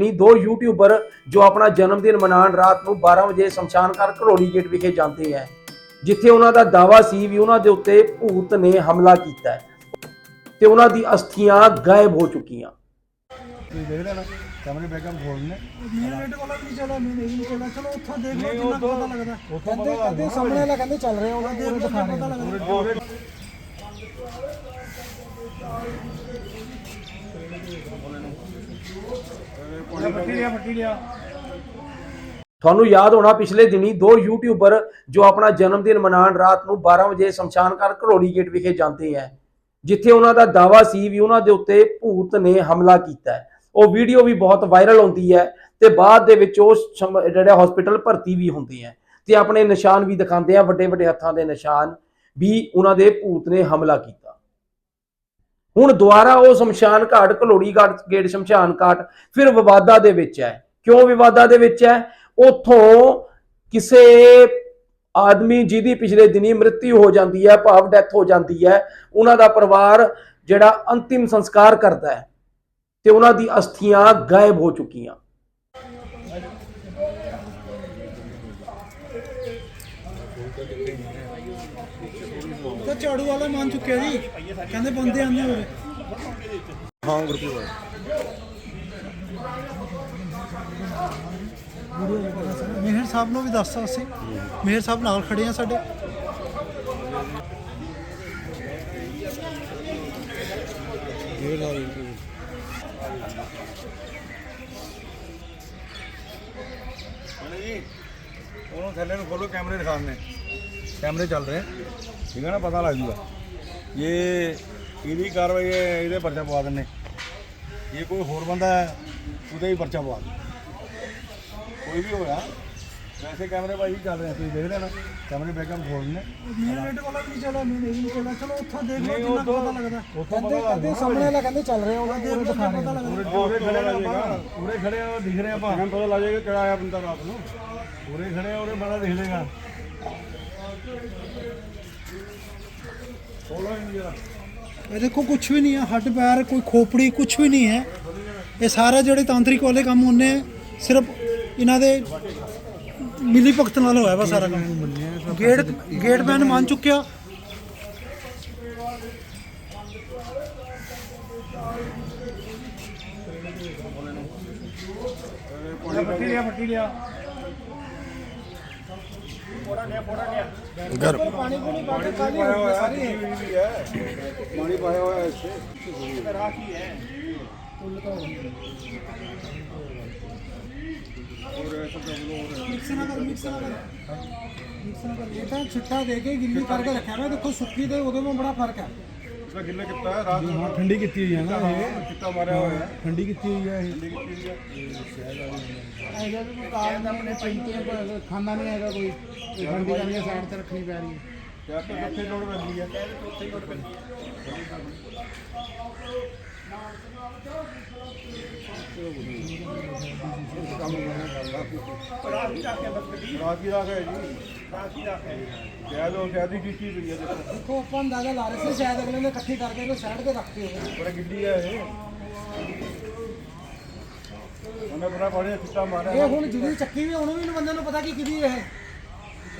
ਨਹੀਂ ਦੋ ਯੂਟਿਊਬਰ ਜੋ ਆਪਣਾ ਜਨਮ ਦਿਨ ਮਨਾਉਣ ਰਾਤ ਨੂੰ 12 ਵਜੇ ਸ਼ਮਸ਼ਾਨ ਘਾਟ ਘਰੋੜੀ ਗੇਟ ਵਿਖੇ ਜਾਂਦੇ ਹੈ ਜਿੱਥੇ ਉਹਨਾਂ ਦਾ ਦਾਵਾ ਸੀ ਵੀ ਉਹਨਾਂ ਦੇ ਉੱਤੇ ਭੂਤ ਨੇ ਹਮਲਾ ਕੀਤਾ ਹੈ ਤੇ ਉਹਨਾਂ ਦੀ ਅਸਥੀਆਂ ਗਾਇਬ ਹੋ ਚੁੱਕੀਆਂ। ਤੁਸੀਂ ਦੇਖ ਲੈਣਾ ਕਮਰੇ ਬੈਗਮ ਖੋਲਨੇ ਮੇਨ ਰੇਟ ਵਾਲਾ ਵੀ ਨਹੀਂ ਚੱਲਿਆ ਮੇਨ ਇਹ ਨਹੀਂ ਚੱਲਿਆ ਚਲੋ ਉੱਥੋਂ ਦੇਖ ਲਓ ਕਿੰਨਾ ਕੁ ਪਤਾ ਲੱਗਦਾ। ਉੱਥੋਂ ਕਹਿੰਦੇ ਪਤਾ ਕਹਿੰਦੇ ਸਾਹਮਣੇ ਵਾਲਾ ਕਹਿੰਦੇ ਚੱਲ ਰਿਹਾ ਉਹਦਾ ਦੇਖ ਲਓ ਦਿਖਾ ਪਤਾ ਲੱਗਦਾ। ਫੱਟੀ ਲਿਆ ਫੱਟੀ ਲਿਆ ਤੁਹਾਨੂੰ ਯਾਦ ਹੋਣਾ, ਪਿਛਲੇ ਦਿਨੀ ਦੋ ਯੂਟਿਊਬਰ ਜੋ ਆਪਣਾ ਜਨਮ ਦਿਨ ਮਨਾਉਣ ਰਾਤ ਨੂੰ 12 ਵਜੇ ਸ਼ਮਸ਼ਾਨ ਘਾਟ ਘਰੋੜੀ ਗੇਟ ਵਿਖੇ ਜਾਂਦੇ ਹੈ ਜਿੱਥੇ ਉਹਨਾਂ ਦਾ ਦਾਵਾ ਸੀ ਵੀ ਉਹਨਾਂ ਦੇ ਉੱਤੇ ਭੂਤ ਨੇ ਹਮਲਾ ਕੀਤਾ ਹੈ। ਉਹ ਵੀਡੀਓ ਵੀ ਬਹੁਤ ਵਾਇਰਲ ਹੁੰਦੀ ਹੈ ਤੇ ਬਾਅਦ ਦੇ ਵਿੱਚ ਉਹ ਸ਼ਮ- ਜਿਹੜੇ ਹਸਪੀਟਲ ਭਰਤੀ ਵੀ ਹੁੰਦੇ ਹੈ ਤੇ ਆਪਣੇ ਨਿਸ਼ਾਨ ਵੀ ਦਿਖਾਉਂਦੇ ਆ ਵੱਡੇ ਵੱਡੇ ਹੱਥਾਂ ਦੇ ਨਿਸ਼ਾਨ ਵੀ ਉਹਨਾਂ ਦੇ ਭੂਤ ਨੇ ਹਮਲਾ ਕੀਤਾ। ਹੁਣ ਦੁਬਾਰਾ ਉਹ ਸ਼ਮਸ਼ਾਨ ਘਾਟ, ਘਲੋੜੀ ਘਾਟ, ਗੇਟ ਸ਼ਮਸ਼ਾਨ ਘਾਟ ਫਿਰ ਵਿਵਾਦਾਂ ਦੇ ਵਿੱਚ ਹੈ। ਕਿਉਂ ਵਿਵਾਦਾਂ ਦੇ ਵਿੱਚ ਹੈ? ਉਥੋਂ ਕਿਸੇ ਆਦਮੀ ਜਿਹਦੀ ਪਿਛਲੇ ਦਿਨੀ ਮ੍ਰਿਤਿੂ ਹੋ ਜਾਂਦੀ ਹੈ, ਭਾਵ ਡੈਥ ਹੋ ਜਾਂਦੀ ਹੈ, ਉਹਨਾਂ ਦਾ ਪਰਿਵਾਰ ਜਿਹੜਾ ਅੰਤਿਮ ਸੰਸਕਾਰ ਕਰਦਾ ਹੈ ਤੇ ਉਹਨਾਂ ਦੀ ਅਸਥੀਆਂ ਗਾਇਬ ਹੋ ਚੁੱਕੀਆਂ। ਤਾਂ ਝਾੜੂ ਵਾਲਾ ਮੰਨ ਚੁੱਕਿਆ ਜੀ। ਕਹਿੰਦੇ ਬੰਦੇ ਆਂਦੇ ਹੋਰੇ ਹਾਂ ਗਰੁੱਪ ਵਿੱਚ ਮੇਹਰ ਸਾਹਿਬ ਨੂੰ ਵੀ ਦੱਸਤਾ ਅਸੀਂ। ਮੇਹਰ ਸਾਹਿਬ ਨਾਲ ਖੜੇ ਆ ਸਾਡੇ। ਜੀ ਉਹਨੂੰ ਥੱਲੇ ਨੂੰ ਖੋਲੋ ਕੈਮਰੇ ਦਿਖਾਉਣੇ ਕੈਮਰੇ ਚੱਲ ਰਹੇ ਠੀਕ ਹੈ ਨਾ ਪਤਾ ਲੱਗ ਜੂਗਾ। ਇਹ ਇਹਦੀ ਕਾਰਵਾਈ ਹੈ ਇਹਦੇ ਪਰਚਾ ਪਵਾ ਦਿੰਨੇ। ਇਹ ਕੋਈ ਹੋਰ ਬੰਦਾ ਹੈ ਉਹਦੇ ਹੀ ਪਰਚਾ ਪਵਾ ਦੇ ਕੋਈ ਵੀ ਹੋਇਆ ਵੈਸੇ ਕੈਮਰੇ ਭਾਈ ਚੱਲ ਰਹੇ ਆ, ਤੁਸੀਂ ਦੇਖ ਲੈਣਾ। ਕੈਮਰੇ ਬੈਕਅਪ ਖੋਲਨੇ ਮੇਨ ਰੇਟ ਵਾਲਾ ਵੀ ਇਹ ਨਹੀਂ ਚੱਲਿਆ ਚਲੋ ਉੱਥੋਂ ਦੇਖ ਲਓ ਕਿੰਨਾ ਕੁ ਪਤਾ ਲੱਗਦਾ। ਉੱਥੋਂ ਕਹਿੰਦੇ ਪਤਾ ਕਹਿੰਦੇ ਸਾਹਮਣੇ ਵਾਲਾ ਕਹਿੰਦੇ ਚੱਲ ਰਿਹਾ ਪਤਾ ਲੱਗਦਾ। ਖੜੇ ਆ ਆਪਾਂ ਪੂਰੇ ਖੜੇ ਆ ਦਿਖ ਰਹੇ ਆਪਾਂ। ਪਤਾ ਲੱਗ ਜਾਏਗਾ ਕਿਹੜਾ ਆਇਆ ਬੰਦਾ ਰਾਤ ਨੂੰ। ਪੂਰੇ ਖੜੇ ਆ ਉਹਦੇ ਬੰਦਾ ਦਿਖ ਲੇਗਾ ਖੋਲੋ ਇਹਨੂੰ ਜਰਾ ਇਹ ਦੇਖੋ ਕੁਝ ਵੀ ਨਹੀਂ ਹੈ। ਹੱਡ, ਪੈਰ, ਕੋਈ ਖੋਪੜੀ ਕੁਝ ਵੀ ਨਹੀਂ ਹੈ। ਇਹ ਸਾਰਾ ਜਿਹੜੇ ਤਾਂਤਰਿਕ ਵਾਲੇ ਕੰਮ ਹੁੰਨੇ ਸਿਰਫ ਇਹਨਾਂ ਦੇ ਮਿਲੀ ਭਗਤ ਨਾਲ ਹੋਇਆ ਵਾ ਸਾਰਾ ਕੰਮ। ਗੇਟ ਗੇਟ ਮੈਨ ਮੰਨ ਚੁੱਕਿਆ। ਫੱਟੀ ਲਿਆ ਫੱਟੀ ਲਿਆ। ਪਾਣੀ ਪੂਣੀ ਪਾ ਕੇ ਖਾਲੀ ਪਾਇਆ ਹੋਇਆ ਸਾਰੀ। ਵੀ ਹੈ। ਪਾਣੀ ਪਾਇਆ ਹੋਇਆ ਇੱਥੇ। ਰਾਹ ਕੀ ਹੈ ਹੋਰ ਸਭ ਦਾ ਬਲੋ ਮਿਕਸ ਨਾ ਕਰ ਮਿਕਸ ਨਾ ਕਰ। ਮਿਕਸ ਨਾ ਕਰ। ਇਹ ਤਾਂ ਛਿੱਟਾ ਦੇ ਕੇ ਗਿੱਲੀ ਕਰਕੇ ਰੱਖਿਆ ਹੋਇਆ। ਦੇਖੋ ਸੁੱਕੀ ਤੇ ਉਹਦੇ ਵਿੱਚ ਬੜਾ ਫ਼ਰਕ ਹੈ ਇਸਦਾ ਗਿੱਲੇ ਕੀਤਾ ਹੈ ਰਾਤ ਨੂੰ ਠੰਡੀ ਕੀਤੀ ਹੋਈ ਹੈ ਨਾ ਇਹ। ਚਿੱਟਾ ਮਾਰਿਆ ਹੋਇਆ। ਹੈ ਠੰਡੀ ਕੀਤੀ ਹੋਈ ਹੈ ਇਹ। ਠੰਡੀ ਕੀਤੀ ਹੋਈ ਹੈ ਵੀ ਕਾਰਨ ਆਪਣੇ ਪਰ ਖਾਂਦਾ ਨਹੀਂ ਹੈਗਾ ਕੋਈ। ਠੰਡੀ ਕਰਕੇ ਸਾਈਡ ਤੇ ਰੱਖਣੀ ਪੈ ਰਹੀ ਹੈ। ਤੇ ਆਪੇ ਕਿੱਥੇ ਲੋੜ ਪੈਂਦੀ ਹੈ ਰਾਜੀ ਰਾਖ ਹੈ ਜੀ ਰਾਜੀ ਰਾਖ ਹੈ ਸ਼ਾਇਦ ਉਹ ਸ਼ਾਇਦ ਹੀ ਕੀਤੀ ਪਈ ਹੈ ਦੇਖੋ ਦੇਖੋ ਆਪਾਂ ਅੰਦਾਜ਼ਾ ਲਾ ਰਹੇ ਸੀ ਸ਼ਾਇਦ ਅਗਲੇ ਨੇ ਇਕੱਠੀ ਕਰਕੇ ਇਹਨੂੰ ਸਾਈਡ ਤੇ ਰੱਖਤੀ ਹੋਵੇ। ਬੜਾ ਗਿੱਲੀ ਹੈ ਇਹ। ਉਹਨੇ ਬੜਾ ਬੜੇ ਚਿੱਟਾ ਮਾਰਿਆ। ਇਹ ਹੁਣ ਜਿਹਦੀ ਚੱਕੀ ਵੀ ਉਹਨੂੰ ਵੀ ਬੰਦੇ ਨੂੰ ਪਤਾ ਕਿ ਕਿਹਦੀ ਇਹ।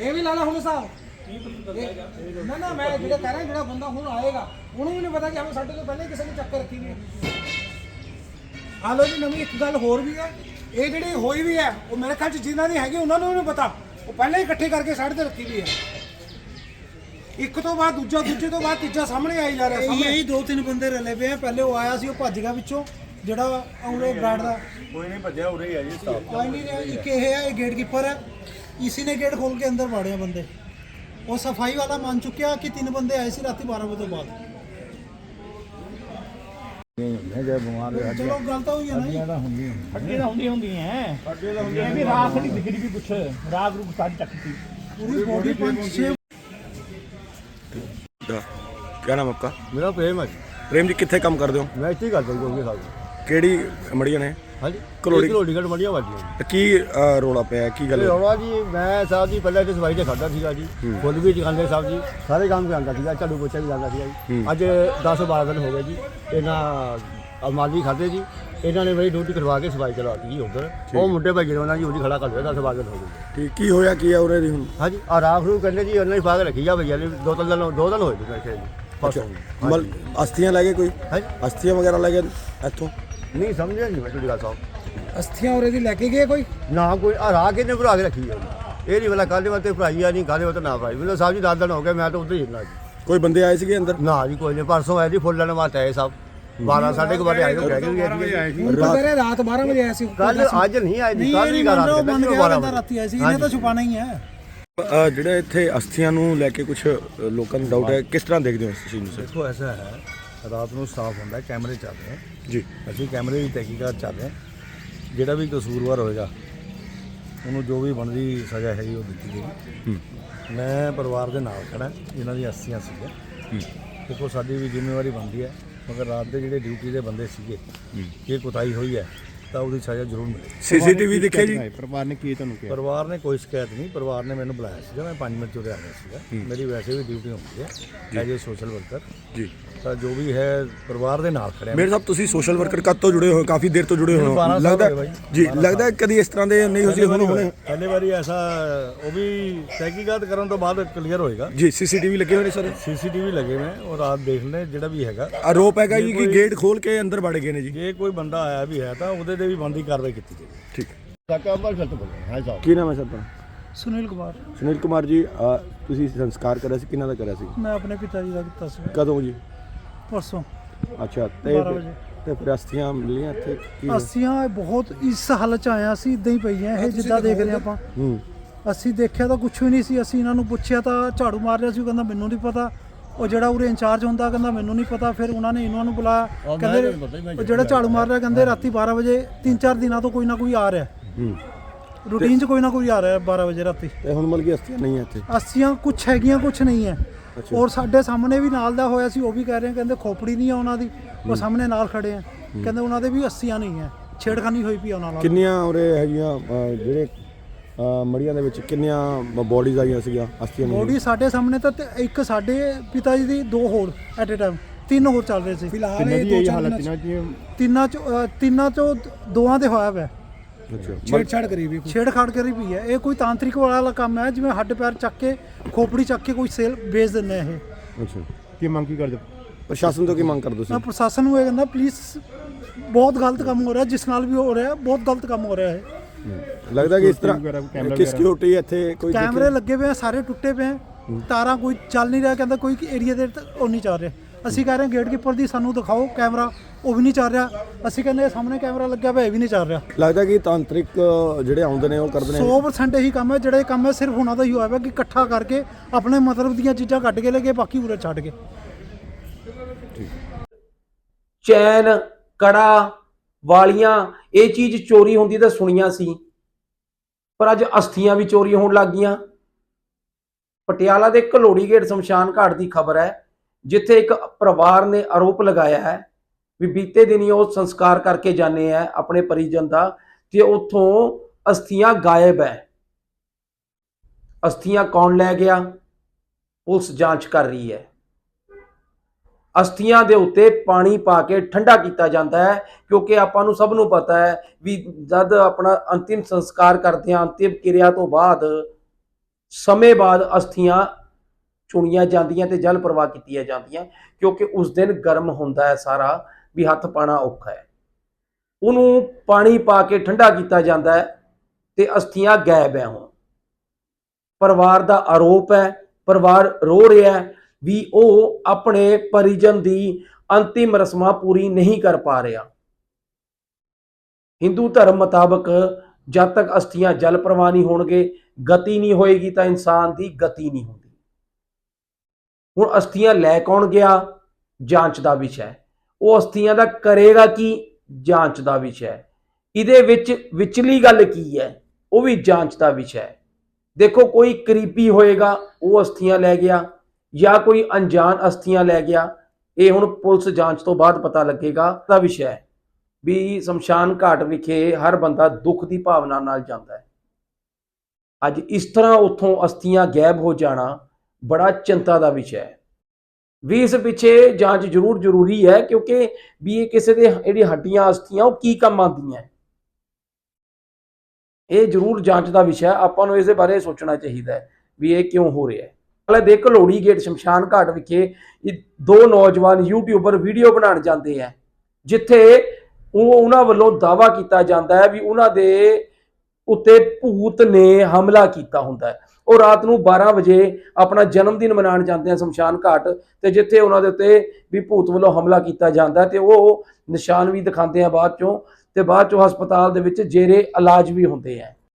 ਇਹ ਵੀ ਲਾ ਲਾ ਹੁਣ ਹਿਸਾਬ। ਨਾ ਨਾ ਮੈਂ ਜਿਹੜਾ ਕਹਿ ਰਿਹਾ ਜਿਹੜਾ ਬੰਦਾ ਹੁਣ ਆਏਗਾ ਉਹਨੂੰ ਵੀ ਨਹੀਂ ਪਤਾ ਕਿ ਹਮੇ ਸਾਡੇ ਤੋਂ ਪਹਿਲੇ ਕਿਸੇ ਨੇ ਚੱਕ ਕੇ ਰੱਖੀ ਵੀ ਹੈ। ਹਾਲੋ ਜੀ ਨਵੀਂ ਇੱਕ ਗੱਲ ਹੋਰ ਵੀ ਹੈ ਇਹ ਜਿਹੜੀ ਹੋਈ ਵੀ ਹੈ ਉਹ ਮੇਰੇ ਖਿਆਲ ਚ ਜਿਨ੍ਹਾਂ ਦੀ ਹੈਗੀ ਉਹਨਾਂ ਨੂੰ ਵੀ ਨਹੀਂ ਪਤਾ। ਉਹ ਪਹਿਲਾਂ ਹੀ ਇਕੱਠੇ ਕਰਕੇ ਸਾਈਡ ਤੇ ਰੱਖੀ ਵੀ ਹੈ। ਇੱਕ ਤੋਂ ਬਾਅਦ ਦੂਜਾ ਦੂਜੇ ਤੋਂ ਬਾਅਦ ਤੀਜਾ ਸਾਹਮਣੇ ਆਈ ਜਾ ਰਿਹਾ ਸਾਹਮਣੇ। ਇਹੀ ਦੋ ਤਿੰਨ ਬੰਦੇ ਰਲੇ ਪਏ ਆ ਪਹਿਲੇ ਉਹ ਆਇਆ ਸੀ ਉਹ ਭੱਜ ਗਿਆ ਵਿੱਚੋਂ ਜਿਹੜਾ ਔਰੇ ਬਰਾੜ ਦਾ। ਕੋਈ ਨਹੀਂ ਭੱਜਿਆ ਉਰੇ ਹੀ ਹੈ ਜੀ ਸਟਾਫ ਕੋਈ ਨਹੀਂ ਰਿਹਾ ਇੱਕ ਇਹ ਹੈ ਇਹ ਗੇਟ ਕੀਪਰ ਹੈ। ਇਸੀ ਨੇ ਗੇਟ ਖੋਲ ਕੇ ਅੰਦਰ ਵਾੜਿਆ ਬੰਦੇ। ਉਹ ਸਫ਼ਾਈ ਵਾਲਾ ਮੰਨ ਚੁੱਕਿਆ ਕਿ ਤਿੰਨ ਬੰਦੇ ਆਏ ਸੀ ਰਾਤੀ 12 ਵਜੇ ਤੋਂ ਬਾਅਦ। ਮੈਂ ਜੇ ਬਿਮਾਰ ਹੋਇਆ ਚਲੋ ਗੱਲ ਤਾਂ ਹੋਈ ਹੈ ਨਾ ਜੀ। ਤਾਂ ਹੁੰਦੀ ਹੁੰਦੀ ਅੱਗੇ ਤਾਂ ਹੁੰਦੀ ਹੁੰਦੀ ਹੈ ਅੱਗੇ ਤਾਂ ਹੁੰਦੀ ਇਹ ਵੀ ਰਾਤ ਨਹੀਂ ਦਿਖਦੀ ਵੀ ਕੁਛ। ਰਾਤ ਰੂਪ ਸਾਡੀ ਚੱਕਤੀ ਪੂਰੀ ਬੋਡੀ ਪੰਜ ਛੇ ਦਾ। ਨਾਮ ਆਪਕਾ? ਮੇਰਾ ਪ੍ਰੇਮ ਹੈ ਪ੍ਰੇਮ ਜੀ ਕਿੱਥੇ ਕੰਮ ਕਰਦੇ ਹੋ? ਮੈਂ ਇੱਥੇ ਹੀ ਗੱਲ ਕਰੀ ਕਿਹੜੀ ਮੜੀਆਂ ਨੇ? ਹਾਂਜੀ। ਘਲੋੜੀ- ਘਲੋੜੀ ਘੜ ਤੇ ਕੀ ਅਹ, ਰੌਲਾ ਪਿਆ ਕੀ ਗੱਲ ਰੌਲਾ ਜੀ ਮੈਂ ਸਾਹਿਬ ਜੀ ਪਹਿਲਾਂ ਇੱਥੇ ਸਫ਼ਾਈ ਤੇ ਖੜਦਾ ਸੀਗਾ ਜੀ। ਫੁੱਲ ਵੀ ਚਕਾਉਂਦੇ ਸਾਹਿਬ ਜੀ ਸਾਰੇ ਕੰਮ ਕਰਾਂਦਾ ਸੀਗਾ ਝਾੜੂ ਪੋਚਾ ਵੀ ਲਾਉਂਦਾ ਸੀਗਾ ਜੀ। ਅੱਜ 10 12 ਦਿਨ ਹੋ ਗਏ ਜੀ ਇਹਨਾਂ ਅਮਾਲੀ ਖਾਦੇ ਜੀ। ਇਹਨਾਂ ਨੇ ਬਈ ਡਿਊਟੀ ਕਰਵਾ ਕੇ ਸਫ਼ਾਈ ਕਰਵਾਤੀ ਜੀ ਉਧਰ। ਉਹ ਮੁੰਡੇ ਭਾਈ ਉਹਨਾਂ ਜੀ ਉਹਦੀ ਖੜਾ ਕਰ ਲਿਆ ਸਫ਼ਾਈ ਕਰ ਹੋ ਗਈ ਠੀਕ ਕੀ ਹੋਇਆ ਕੀ ਹੈ ਉਹਨੇ ਦੀ ਹੁਣ? ਹਾਂਜੀ ਆ ਰਾਖ ਨੂੰ ਕਹਿੰਦੇ ਜੀ ਉਹਨਾਂ ਹੀ ਕੇ ਰੱਖੀ ਜਾ ਭਈਆ ਨੇ ਦੋ ਤਿੰਨ ਦਿਨ ਦੋ ਦਿਨ ਹੋਏ ਜੀ ਮੇਰੇ ਖਿਆਲ ਜੀ ਪਰਸੋਂ। ਮਲ ਅਸਥੀਆਂ ਲੈ ਗਏ ਕੋਈ? ਹਾਂਜੀ। ਅਸਥੀਆਂ ਵਗੈਰਾ ਲੈ ਗਏ ਇੱਥੋਂ? ਨਹੀਂ ਸਮਝਿਆ ਨਹੀਂ ਮੈਂ ਤੁਹਾਡੀ ਗੱਲ ਸਾਹਿਬ ਅਸਥੀਆਂ ਉਰੇ ਦੀ ਲੈ ਕੇ ਗਏ ਕੋਈ? ਨਾ ਕੋਈ ਆ ਰਾਖ ਇਹਨੇ ਭਰਾ ਕੇ ਰੱਖੀ ਆ। ਇਹ ਨਹੀਂ ਵਾਲਾ ਕਾਹਦੇ ਵਾਸਤੇ ਭਰਾਈ ਆ ਨਹੀਂ ਕਾਹਦੇ ਵਾਸਤੇ ਨਾ ਭਰਾਈ। ਮੈਨੂੰ ਸਾਹਿਬ ਜੀ ਦਸ ਦਿਨ ਹੋ ਗਏ ਮੈਂ ਤਾਂ ਉੱਧਰ ਹੀ ਜੀ। ਕੋਈ ਬੰਦੇ ਆਏ ਸੀਗੇ ਅੰਦਰ? ਨਾ ਜੀ ਕੋਈ ਨਹੀਂ ਪਰਸੋਂ ਆਏ ਜੀ ਫੁੱਲ ਲੈਣ ਵਾਸਤੇ ਆਏ ਸਭ। 12 ਸਾਢੇ ਕੁ ਵਜੇ ਆਏ ਹੋ ਕਹਿ ਕੇ ਆਏ ਜੀ ਹੁਣ ਪਤਾ ਰਹੇ ਰਾਤ 12 ਵਜੇ ਆਏ ਸੀ। ਕੱਲ ਅੱਜ ਨਹੀਂ ਆਏ ਜੀ ਕੱਲ ਵੀ ਘਰ ਆ ਬੰਦ ਕੇ ਗਿਆ 12 ਕਹਿੰਦਾ ਰਾਤੀ ਆਏ ਸੀ ਇਹਨੇ ਤਾਂ ਛੁਪਾਣਾ ਹੀ ਹੈ ਅ, ਜਿਹੜੇ ਇੱਥੇ ਅਸਥੀਆਂ ਨੂੰ ਲੈ ਕੇ ਕੁਝ ਲੋਕਾਂ ਨੂੰ ਡਾਊਟ ਹੈ ਕਿਸ ਤਰ੍ਹਾਂ ਦੇਖਦੇ ਹੋ ਇਸ ਚੀਜ਼ ਨੂੰ ਸਰ ਦੇਖੋ ਐਸਾ ਹੈ ਰਾਤ ਨੂੰ ਸਾਫ਼ ਹੁੰਦਾ ਹੈ, ਕੈਮਰੇ ਚੱਲ ਰਹੇ ਹੈ ਜੀ। ਅਸੀਂ ਕੈਮਰੇ ਦੀ ਤਹਿਕੀਕਾਤ ਚੱਲ ਰਹੇ ਹਾਂ। ਜਿਹੜਾ ਵੀ ਕਸੂਰਵਾਰ ਹੋਏਗਾ ਉਹਨੂੰ ਜੋ ਵੀ ਬਣਦੀ ਸਜ਼ਾ ਹੈਗੀ ਉਹ ਦਿੱਤੀ ਜਾਏਗੀ। ਮੈਂ ਪਰਿਵਾਰ ਦੇ ਨਾਲ ਖੜਾ ਜਿਨ੍ਹਾਂ ਦੀ ਅਸਥੀਆਂ ਸੀਗੀਆਂ। ਦੇਖੋ ਸਾਡੀ ਵੀ ਜ਼ਿੰਮੇਵਾਰੀ ਬਣਦੀ ਹੈ ਮਗਰ ਰਾਤ ਦੇ ਜਿਹੜੇ ਡਿਊਟੀ ਦੇ ਬੰਦੇ ਸੀਗੇ ਜੇ ਕੁਤਾਈ ਹੋਈ ਹੈ। ਤਾਂ ਉਹਦੀ ਸਜ਼ਾ ਜ਼ਰੂਰ ਮਿਲੇ ਸੀਸੀਟੀਵੀ ਦੇਖਿਆ ਜੀ? ਪਰਿਵਾਰ ਨੇ ਕੀ ਤੁਹਾਨੂੰ ਕਿਹਾ? ਪਰਿਵਾਰ ਨੇ ਕੋਈ ਸ਼ਿਕਾਇਤ ਨਹੀਂ ਪਰਿਵਾਰ ਨੇ ਮੈਨੂੰ ਬੁਲਾਇਆ ਸੀਗਾ ਮੈਂ 5 ਮਿੰਟ ਚੁਰਿਆ ਰਿਹਾ ਸੀਗਾ। ਮੇਰੀ ਵੈਸੇ ਵੀ ਡਿਊਟੀ ਹੁੰਦੀ ਹੈ ਐਜ ਸੋਸ਼ਲ ਵਰਕਰ ਜੀ। ਤਾਂ ਜੋ ਵੀ ਹੈ ਪਰਿਵਾਰ ਦੇ ਨਾਲ ਖੜਿਆ ਮੇਰੇ ਸਾਹਿਬ ਤੁਸੀਂ ਸੋਸ਼ਲ ਵਰਕਰ ਕਦ ਤੋਂ ਜੁੜੇ ਹੋ ਕਾਫੀ ਦੇਰ ਤੋਂ ਜੁੜੇ ਹੋ। 12 ਸਾਲ ਲੱਗਦਾ। ਜੀ 12 ਲੱਗਦਾ ਕਦੀ ਇਸ ਤਰ੍ਹਾਂ ਦੇ ਨਹੀਂ ਹੋਈ ਹੁਣ ਹੁਣੇ। ਪਹਿਲੇ ਵਾਰੀ ਐਸਾ ਉਹ ਵੀ ਤਹਿਕੀਕਾਤ ਕਰਨ ਤੋਂ ਬਾਅਦ ਕਲੀਅਰ ਹੋਏਗਾ। ਜੀ ਸੀਸੀਟੀਵੀ ਲੱਗੇ ਹੋਏ ਨੇ ਸਰ? ਸੀਸੀਟੀਵੀ ਲੱਗੇ ਹੋਏ ਉਹ ਰਾਤ ਦੇਖ ਲੈ ਜਿਹੜਾ ਵੀ ਹੈਗਾ। ਆਰੋਪ ਹੈਗਾ ਜੀ ਕਿ ਗੇਟ ਖੋਲ ਕੇ ਅੰਦਰ ਵੜ ਗਏ ਨੇ ਜੀ। ਜੇ ਕੋਈ ਬੰਦਾ ਆਇਆ ਵੀ ਹੈ ਤਾਂ ਉਹਦੇ ਤੇ ਵੀ ਬੰਦੀ ਕਾਰਵਾਈ ਕੀਤੀ ਜਾਏਗੀ ਠੀਕ ਕਾਕਾ ਅੰਬਰ ਫਿਰਤ ਬੋਲੇ ਹਾਂ ਸਾਹਿਬ ਕੀ ਨਾਮ ਹੈ ਸਰ ਤੁਹਾਡਾ ਸੁਨੀਲ ਕੁਮਾਰ। ਸੁਨੀਲ ਕੁਮਾਰ ਜੀ ਤੁਸੀਂ ਸੰਸਕਾਰ ਕਰਿਆ ਸੀ ਕਿਹਨਾਂ ਦਾ ਕਰਿਆ ਸੀ? ਮੈਂ ਆਪਣੇ ਪਿਤਾ ਜੀ ਦਾ ਕੀਤਾ ਸੀ। ਕਦੋਂ ਜੀ? ਪਰਸੋਂ। ਅੱਛਾ ਤੇ 12 ਵਜੇ। ਤੇ ਫਿਰ ਅਸਥੀਆਂ ਮਿਲੀਆਂ ਇੱਥੇ? ਕੀ ਅਸੀਆਂ ਬਹੁਤ ਇਸ ਹਾਲਤ ਚ ਆਇਆ ਸੀ ਇਦਾਂ ਹੀ ਪਈਆਂ। ਇਹ ਜਿੱਦਾਂ ਦੇਖ ਰਹੇ ਆਪਾਂ। ਹੂੰ। ਅਸੀਂ ਦੇਖਿਆ ਤਾਂ ਕੁਝ ਵੀ ਨਹੀਂ ਸੀ। ਅਸੀਂ ਇਹਨਾਂ ਨੂੰ ਪੁੱਛਿਆ ਤਾਂ ਝਾੜੂ ਮਾਰ ਰਿਹਾ ਸੀ ਉਹ ਕਹਿੰਦਾ ਮੈਨੂੰ ਨਹੀਂ ਪਤਾ। ਉਹ ਜਿਹੜਾ ਉਰੇ ਇੰਚਾਰਜ ਹੁੰਦਾ ਕਹਿੰਦਾ ਮੈਨੂੰ ਨਹੀਂ ਪਤਾ ਫਿਰ ਉਹਨਾਂ ਨੇ ਇਹਨਾਂ ਨੂੰ ਬੁਲਾਇਆ। ਕਹਿੰਦੇ ਉਹ ਜਿਹੜਾ ਝਾੜੂ ਮਾਰ ਰਿਹਾ ਕਹਿੰਦੇ ਰਾਤੀ 12 ਵਜੇ ਤਿੰਨ ਚਾਰ ਦਿਨਾਂ ਤੋਂ ਕੋਈ ਨਾ ਕੋਈ ਆ ਰਿਹਾ। ਹੂੰ। ਰੂਟੀਨ 'ਚ ਕੋਈ ਨਾ ਕੋਈ ਆ ਰਿਹਾ 12 ਵਜੇ ਰਾਤੀ। ਤੇ ਹੁਣ ਮਤਲਬ ਕਿ ਅਸਥੀਆਂ ਨਹੀਂ ਹੈ ਇੱਥੇ? ਅਸੀਆਂ ਕੁਝ ਹੈਗੀਆਂ ਕੁਝ ਨਹੀਂ ਹੈ। ਔਰ ਸਾਡੇ ਸਾਹਮਣੇ ਵੀ ਨਾਲ ਦਾ ਹੋਇਆ ਸੀ ਉਹ ਵੀ ਕਹਿ ਰਹੇ ਕਹਿੰਦੇ ਖੋਪੜੀ ਨਹੀਂ ਆ ਉਹਨਾਂ ਦੀ ਉਹ ਸਾਹਮਣੇ ਨਾਲ ਖੜੇ ਆ। ਕਹਿੰਦੇ ਉਹਨਾਂ ਦੇ ਵੀ ਅਸੀਆਂ ਨਹੀਂ ਹੈ ਛੇੜਖਾਨੀ ਹੋਈ ਪਈ ਉਹਨਾਂ ਨਾਲ। ਕਿੰਨੀਆਂ ਉਰੇ ਹੈਗੀਆਂ ਜਿਹੜੇ ਮੜੀਆਂ ਦੇ ਵਿੱਚ ਕਿੰਨੀਆਂ ਬੋਡੀਜ਼ ਆਈਆਂ ਸੀਗੀਆਂ ਅਸਥੀਆਂ ਬੋਡੀ ਸਾਡੇ ਸਾਹਮਣੇ ਤਾਂ ਤੇ ਇੱਕ ਸਾਡੇ ਪਿਤਾ ਜੀ ਦੀ ਦੋ ਹੋਰ ਐਟ ਅ ਟਾਈਮ ਤਿੰਨ ਹੋਰ ਚੱਲ ਰਹੇ ਸੀ। ਕਿੰਨੇ ਦੀ ਇਹ ਹਾਲਤ ਇਹਨਾਂ ਦੀ? ਤਿੰਨਾਂ ਚ ਤਿੰਨਾਂ ਚੋਂ ਦੋਆਂ ਦੇ ਹੋਇਆ ਵੈ ਅੱਛਾ। ਛੇੜਛਾੜ ਕਰੀ ਵੀ ਛੇੜਖਾੜ ਕਰੀ ਵੀ ਹੈ। ਇਹ ਕੋਈ ਤਾਂਤਰਿਕ ਵਾਲਾ ਕੰਮ ਹੈ ਜਿਵੇਂ ਹੱਡ ਪੈਰ ਚੱਕ ਕੇ ਖੋਪੜੀ ਚੱਕ ਕੇ ਕੋਈ ਸੇਲ ਵੇਚ ਦਿੰਦੇ ਇਹ। ਅੱਛਾ। ਕੀ ਮੰਗ ਕੀ ਕਰਦੇ? ਪ੍ਰਸ਼ਾਸਨ ਤੋਂ ਕੀ ਮੰਗ ਕਰਦੇ ਮੈਂ ਸੀ ਪ੍ਰਸ਼ਾਸਨ ਨੂੰ ਇਹ ਕਹਿੰਦਾ ਪਲੀਜ਼ ਬਹੁਤ ਗਲਤ ਕੰਮ ਹੋ ਰਿਹਾ ਜਿਸ ਨਾਲ ਵੀ ਹੋ ਰਿਹਾ ਬਹੁਤ ਗਲਤ ਕੰਮ ਹੋ ਰਿਹਾ ਹੈ ਲੱਗਦਾ ਕਿ ਇਸ ਤਰ੍ਹਾਂ ਕਿ ਸਿਕਿਉਰਿਟੀ ਇੱਥੇ ਕੋਈ ਕੈਮਰੇ ਲੱਗੇ ਹੋਏ ਆ ਸਾਰੇ ਟੁੱਟੇ ਪਏ ਆ। ਤਾਰਾਂ ਕੋਈ ਚੱਲ ਨਹੀਂ ਰਿਹਾ ਕਹਿੰਦਾ ਕੋਈ ਏਰੀਆ ਦੇ ਉਹ ਨਹੀਂ ਚੱਲ ਰਿਹਾ। ਅਸੀਂ ਕਹਿ ਰਹੇ ਹਾਂ ਗੇਟਕੀਪਰ ਦੀ ਸਾਨੂੰ ਦਿਖਾਓ ਕੈਮਰਾ ਉਹ ਵੀ ਨਹੀਂ ਚੱਲ ਰਿਹਾ। ਅਸੀਂ ਕਹਿੰਦੇ ਸਾਹਮਣੇ ਕੈਮਰਾ ਲੱਗਿਆ ਹੋਇਆ ਇਹ ਵੀ ਨਹੀਂ ਚੱਲ ਰਿਹਾ। ਲੱਗਦਾ ਕਿ ਤਾਂਤਰਿਕ ਜਿਹੜੇ ਆਉਂਦੇ ਨੇ ਉਹ ਕਰਦੇ ਨੇ। 100% ਇਹੀ ਕੰਮ ਹੈ ਜਿਹੜਾ ਕੰਮ ਹੈ ਸਿਰਫ ਉਹਨਾਂ ਦਾ ਹੀ ਹੋਇਆ ਹੈ ਕਿ ਇਕੱਠਾ ਕਰਕੇ ਆਪਣੇ ਮਤਲਬ ਦੀਆਂ ਚੀਜ਼ਾਂ ਕੱਢ ਕੇ ਲੈ ਗਏ ਬਾਕੀ ਉਰੇ ਛੱਡ ਕੇ ਚੈਨ ਕੜਾ ਵਾਲੀਆਂ, ਇਹ ਚੀਜ਼ ਚੋਰੀ ਹੁੰਦੀ ਤਾਂ ਸੁਣੀਆਂ ਸੀ। ਪਰ ਅੱਜ ਅਸਥੀਆਂ ਵੀ ਚੋਰੀ ਹੋਣ ਲੱਗ ਗਈਆਂ। ਪਟਿਆਲਾ ਦੇ ਘਲੋੜੀ ਗੇਟ ਸ਼ਮਸ਼ਾਨ ਘਾਟ ਦੀ ਖਬਰ ਹੈ, ਜਿੱਥੇ ਇੱਕ ਪਰਿਵਾਰ ਨੇ ਆਰੋਪ ਲਗਾਇਆ ਹੈ ਵੀ ਬੀਤੇ ਦਿਨੀ ਉਹ ਸੰਸਕਾਰ ਕਰਕੇ ਜਾਣੇ ਆ ਆਪਣੇ ਪਰਿਜਨ ਦਾ, ਤੇ ਉੱਥੋਂ ਅਸਥੀਆਂ ਗਾਇਬ ਹੈ। ਅਸਥੀਆਂ ਕੌਣ ਲੈ ਗਿਆ? ਪੁਲਿਸ ਜਾਂਚ ਕਰ ਰਹੀ ਹੈ। ਅਸਥੀਆਂ ਦੇ ਉੱਤੇ ਪਾਣੀ ਪਾ ਕੇ ਠੰਡਾ ਕੀਤਾ ਜਾਂਦਾ ਹੈ, ਕਿਉਂਕਿ ਆਪਾਂ ਨੂੰ ਸਭ ਨੂੰ ਪਤਾ ਹੈ ਵੀ ਜਦ ਆਪਣਾ ਅੰਤਿਮ ਸੰਸਕਾਰ ਕਰਦੇ ਹਾਂ, ਅੰਤਿਮ ਕਿਰਿਆ ਤੋਂ ਬਾਅਦ ਸਮੇਂ ਬਾਅਦ ਅਸਥੀਆਂ ਚੁਣੀਆਂ ਜਾਂਦੀਆਂ ਤੇ ਜਲ ਪ੍ਰਵਾਹ ਕੀਤੀਆਂ ਜਾਂਦੀਆਂ, ਕਿਉਂਕਿ ਉਸ ਦਿਨ ਗਰਮ ਹੁੰਦਾ ਹੈ ਸਾਰਾ, ਵੀ ਹੱਥ ਪਾਣਾ ਔਖਾ ਹੈ। ਉਹਨੂੰ ਪਾਣੀ ਪਾ ਕੇ ਠੰਡਾ ਕੀਤਾ ਜਾਂਦਾ ਹੈ ਤੇ ਅਸਥੀਆਂ ਗਾਇਬ ਹੈ ਹੁਣ। ਪਰਿਵਾਰ ਦਾ ਆਰੋਪ ਹੈ, ਪਰਿਵਾਰ ਰੋ ਰਿਹਾ ਹੈ ਵੀ ਉਹ ਆਪਣੇ ਪਰਿਜਨ ਦੀ ਅੰਤਿਮ ਰਸਮਾਂ ਪੂਰੀ ਨਹੀਂ ਕਰ ਪਾ ਰਿਹਾ। ਹਿੰਦੂ ਧਰਮ ਮੁਤਾਬਕ ਜਦ ਤੱਕ ਅਸਥੀਆਂ ਜਲ ਪ੍ਰਵਾਹ ਨਹੀਂ ਹੋਣਗੇ, ਗਤੀ ਨਹੀਂ ਹੋਏਗੀ ਤਾਂ ਇਨਸਾਨ ਦੀ ਗਤੀ ਨਹੀਂ ਹੁੰਦੀ। ਹੁਣ ਅਸਥੀਆਂ ਲੈ ਕੌਣ ਗਿਆ? ਜਾਂਚ ਦਾ ਵਿਸ਼ਾ ਹੈ। ਉਹ ਅਸਥੀਆਂ ਦਾ ਕਰੇਗਾ ਕੀ? ਜਾਂਚ ਦਾ ਵਿਸ਼ਾ ਹੈ। ਇਹਦੇ ਵਿੱਚ ਵਿਚਲੀ ਗੱਲ ਕੀ ਹੈ? ਉਹ ਵੀ ਜਾਂਚ ਦਾ ਵਿਸ਼ਾ ਹੈ। ਦੇਖੋ ਕੋਈ ਕਰੀਬੀ ਹੋਏਗਾ, ਉਹ ਅਸਥੀਆਂ ਲੈ ਗਿਆ। ਜਾਂ ਕੋਈ ਅਣਜਾਣ ਅਸਥੀਆਂ ਲੈ ਗਿਆ, ਇਹ ਹੁਣ ਪੁਲਿਸ ਜਾਂਚ ਤੋਂ ਬਾਅਦ ਪਤਾ ਲੱਗੇਗਾ। ਦਾ ਵਿਸ਼ਾ ਹੈ ਵੀ ਸ਼ਮਸ਼ਾਨ ਘਾਟ ਵਿਖੇ ਹਰ ਬੰਦਾ ਦੁੱਖ ਦੀ ਭਾਵਨਾ ਨਾਲ ਜਾਂਦਾ ਹੈ। ਅੱਜ ਇਸ ਤਰ੍ਹਾਂ ਉੱਥੋਂ ਅਸਥੀਆਂ ਗਾਇਬ ਹੋ ਜਾਣਾ ਬੜਾ ਚਿੰਤਾ ਦਾ ਵਿਸ਼ਾ ਹੈ। ਵੀ ਇਸ ਪਿੱਛੇ ਜਾਂਚ ਜ਼ਰੂਰ ਜ਼ਰੂਰੀ ਹੈ ਕਿਉਂਕਿ ਵੀ ਇਹ ਕਿਸੇ ਦੇ ਜਿਹੜੀ ਹੱਡੀਆਂ ਅਸਥੀਆਂ, ਉਹ ਕੀ ਕੰਮ ਆਉਂਦੀਆਂ ਇਹ ਜ਼ਰੂਰ ਜਾਂਚ ਦਾ ਵਿਸ਼ਾ ਆਪਾਂ ਨੂੰ ਇਸ ਦੇ ਬਾਰੇ ਸੋਚਣਾ ਚਾਹੀਦਾ ਹੈ ਵੀ ਇਹ ਕਿਉਂ ਹੋ ਰਿਹਾ ਹੈ। ਹਾਲੇ ਦੇ ਘਲੋੜੀ ਗੇਟ ਸ਼ਮਸ਼ਾਨ ਘਾਟ ਵਿਖੇ ਦੋ ਨੌਜਵਾਨ ਯੂਟਿਊਬਰ ਵੀਡੀਓ ਬਣਾਉਣ ਜਾਂਦੇ ਆ, ਜਿੱਥੇ ਉਹ ਉਹਨਾਂ ਵੱਲੋਂ ਦਾਵਾ ਕੀਤਾ ਜਾਂਦਾ ਹੈ ਵੀ ਉਹਨਾਂ ਦੇ ਉੱਤੇ ਭੂਤ ਨੇ ਹਮਲਾ ਕੀਤਾ ਹੁੰਦਾ ਹੈ। ਉਹ ਰਾਤ ਨੂੰ 12 ਵਜੇ ਆਪਣਾ ਜਨਮ ਦਿਨ ਮਨਾਉਣ ਜਾਂਦੇ ਆ ਸ਼ਮਸ਼ਾਨ ਘਾਟ ਤੇ ਜਿੱਥੇ ਉਹਨਾਂ ਦੇ ਉੱਤੇ ਵੀ ਭੂਤ ਵੱਲੋਂ ਹਮਲਾ ਕੀਤਾ ਜਾਂਦਾ ਹੈ ਤੇ ਉਹ ਨਿਸ਼ਾਨ ਵੀ ਦਿਖਾਉਂਦੇ ਆ ਬਾਅਦ ਚੋਂ ਤੇ ਬਾਅਦ ਚੋਂ ਹਸਪਤਾਲ ਦੇ ਵਿੱਚ ਜੇਰੇ ਇਲਾਜ ਵੀ ਹੁੰਦੇ ਆ।